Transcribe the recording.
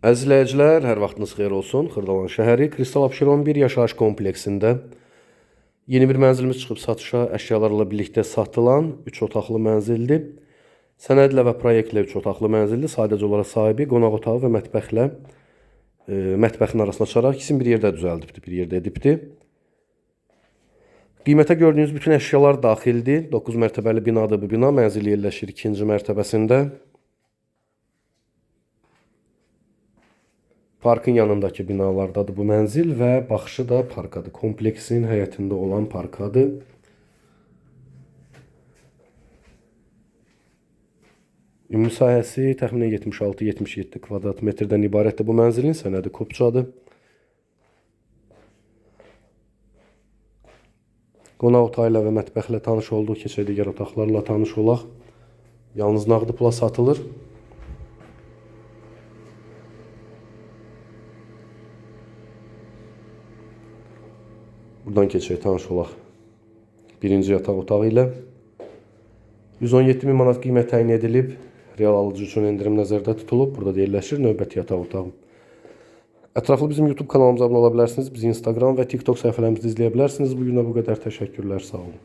Əziz izləyicilər, hər vaxtınız xeyir olsun. Xırdalan şəhəri Kristal Abşeron 1 yaşayış kompleksində yeni bir mənzilimiz çıxıb satışa, əşyalarla birlikdə satılan 3 otaqlı mənzildir. Sənədlə və proyektlə 3 otaqlı mənzildir. Sadəcə olaraq sahibi qonaq otağı və mətbəxlə e, mətbəxin arasına açaraq ikisini bir yerdə düzəldibdir, bir yerdə edibdir. Qiymətə gördüyünüz bütün əşyalar daxildir. 9 mərtəbəli binadır bu bina. Mənzil yerləşir 2-ci mərtəbəsində. Parkın yanındakı binalardadır bu mənzil və baxışı da parkadır. Kompleksin həyətində olan parkadır. Ümumi sahəsi təxminən 76-77 kvadrat metrdən ibarətdir bu mənzilin. Sənədi kopçadır. Qonaq otağı ilə və mətbəxlə tanış olduq. Keçək digər otaqlarla tanış olaq. Yalnız nağdı pula satılır. Buradan keçək tanış olaq. Birinci yataq otağı ilə 117 min manat qiymət təyin edilib. Real alıcı üçün endirim nəzərdə tutulub. Burada da yerləşir növbəti yataq otağı. Ətraflı bizim YouTube kanalımıza abunə ola bilərsiniz. Bizi Instagram və TikTok səhifələrimizdə izləyə bilərsiniz. Bu günə bu qədər təşəkkürlər. Sağ olun.